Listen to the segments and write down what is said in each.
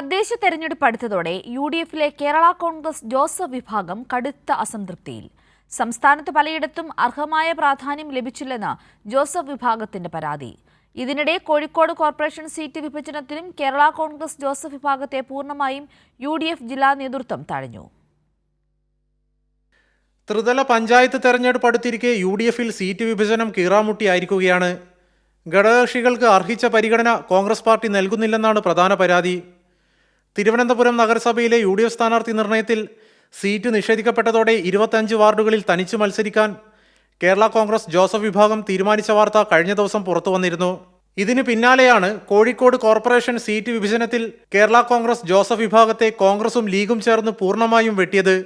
തദ്ദേശ തെരഞ്ഞെടുപ്പ് അടുത്തതോടെ U D എഫിലെ കേരള കോൺഗ്രസ് ജോസഫ് വിഭാഗം കടുത്ത അസംതൃപ്തിയിൽ. സംസ്ഥാനത്ത് പലയിടത്തും അർഹമായ പ്രാധാന്യം ലഭിച്ചില്ലെന്ന് ജോസഫ് വിഭാഗത്തിന്റെ പരാതി. ഇതിനിടെ കോഴിക്കോട് കോർപ്പറേഷൻ സീറ്റ് വിഭജനത്തിനും കേരള കോൺഗ്രസ് ജോസഫ് വിഭാഗത്തെ പൂർണമായും യു ജില്ലാ നേതൃത്വം തഴഞ്ഞു. ത്രിതല പഞ്ചായത്ത് തെരഞ്ഞെടുപ്പ് അടുത്തിരിക്കെ യു ഡി എഫിൽ സീറ്റ് വിഭജനം കീറാമുട്ടിയായിരിക്കുകയാണ്. ഘടകകക്ഷികൾക്ക് അർഹിച്ച പരിഗണന കോൺഗ്രസ് പാർട്ടി നൽകുന്നില്ലെന്നാണ് പ്രധാന പരാതി. തിരുവനന്തപുരം നഗരസഭയിലെ യു ഡി എഫ് സ്ഥാനാർത്ഥി നിർണയത്തിൽ സീറ്റ് നിഷേധിക്കപ്പെട്ടതോടെ ഇരുപത്തഞ്ച് വാർഡുകളിൽ തനിച്ചു മത്സരിക്കാൻ കേരള കോൺഗ്രസ് ജോസഫ് വിഭാഗം തീരുമാനിച്ച വാർത്ത കഴിഞ്ഞ ദിവസം പുറത്തു വന്നിരുന്നു. ഇതിന് പിന്നാലെയാണ് കോഴിക്കോട് കോർപ്പറേഷൻ സീറ്റ് വിഭജനത്തിൽ കേരള കോൺഗ്രസ് ജോസഫ് വിഭാഗത്തെ കോൺഗ്രസും ലീഗും ചേർന്ന് പൂർണമായും വെട്ടിയത്.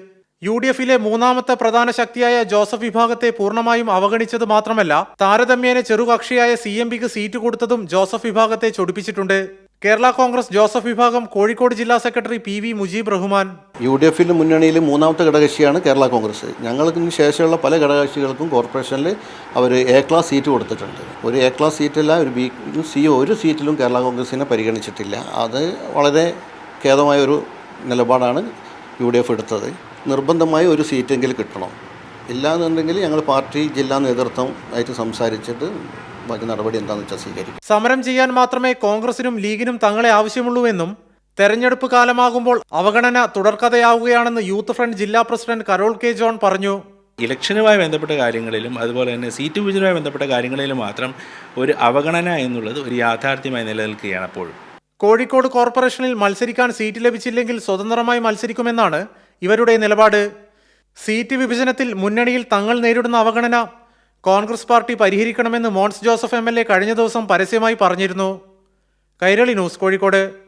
യു ഡി എഫിലെ മൂന്നാമത്തെ പ്രധാന ശക്തിയായ ജോസഫ് വിഭാഗത്തെ പൂർണമായും അവഗണിച്ചത് മാത്രമല്ല താരതമ്യേന ചെറുകക്ഷിയായ സി എം പിക്ക് സീറ്റ് കൊടുത്തതും ജോസഫ് വിഭാഗത്തെ ചൊടിപ്പിച്ചിട്ടുണ്ട്. കേരള കോൺഗ്രസ് ജോസഫ് വിഭാഗം കോഴിക്കോട് ജില്ലാ secretary P V Mujeeb Rahman. U D എഫിൽ മുന്നണിയിൽ മൂന്നാമത്തെ ഘടകകക്ഷിയാണ് കേരള കോൺഗ്രസ്. ഞങ്ങൾക്ക് ശേഷമുള്ള പല ഘടകകക്ഷികൾക്കും കോർപ്പറേഷനിൽ അവർ എ ക്ലാസ് സീറ്റ് കൊടുത്തിട്ടുണ്ട്. ഒരു എ ക്ലാസ് സീറ്റല്ല ഒരു ബി സി ഒരു സീറ്റിലും കേരള കോൺഗ്രസിനെ പരിഗണിച്ചിട്ടില്ല. അത് വളരെ ഖേദമായ ഒരു നിലപാടാണ് യു ഡി എഫ് എടുത്തത്. നിർബന്ധമായി ഒരു സീറ്റെങ്കിലും കിട്ടണം. ഇല്ലാന്നുണ്ടെങ്കിൽ ഞങ്ങൾ പാർട്ടി ജില്ലാ നേതൃത്വം ആയിട്ട് സംസാരിച്ചിട്ട് ബാക്കി നടപടി എന്താണെന്ന് വെച്ചാൽ സ്വീകരിക്കും. സമരം ചെയ്യാൻ മാത്രമേ കോൺഗ്രസിനും ലീഗിനും തങ്ങളെ ആവശ്യമുള്ളൂ എന്നും തെരഞ്ഞെടുപ്പ് കാലമാകുമ്പോൾ അവഗണന തുടർക്കഥയാവുകയാണെന്ന് യൂത്ത് ഫ്രണ്ട് ജില്ലാ പ്രസിഡന്റ് കരോൾ കെ ജോൺ പറഞ്ഞു. ഇലക്ഷനുമായി ബന്ധപ്പെട്ട കാര്യങ്ങളിലും അതുപോലെ തന്നെ സീറ്റ് വിഭജനവുമായി ബന്ധപ്പെട്ട കാര്യങ്ങളിലും മാത്രം ഒരു അവഗണന എന്നുള്ളത് ഒരു യാഥാർത്ഥ്യമായി നിലനിൽക്കുകയാണ് അപ്പോഴും. കോഴിക്കോട് കോർപ്പറേഷനിൽ മത്സരിക്കാൻ സീറ്റ് ലഭിച്ചില്ലെങ്കിൽ സ്വതന്ത്രമായി മത്സരിക്കുമെന്നാണ് ഇവരുടെ നിലപാട്. സീറ്റ് വിഭജനത്തിൽ മുന്നണിയിൽ തങ്ങൾ നേരിടുന്ന അവഗണന കോൺഗ്രസ് പാർട്ടി പരിഹരിക്കണമെന്ന് മോൺസ് ജോസഫ് എം കഴിഞ്ഞ ദിവസം പരസ്യമായി പറഞ്ഞിരുന്നു. കൈരളി ന്യൂസ് കോഴിക്കോട്.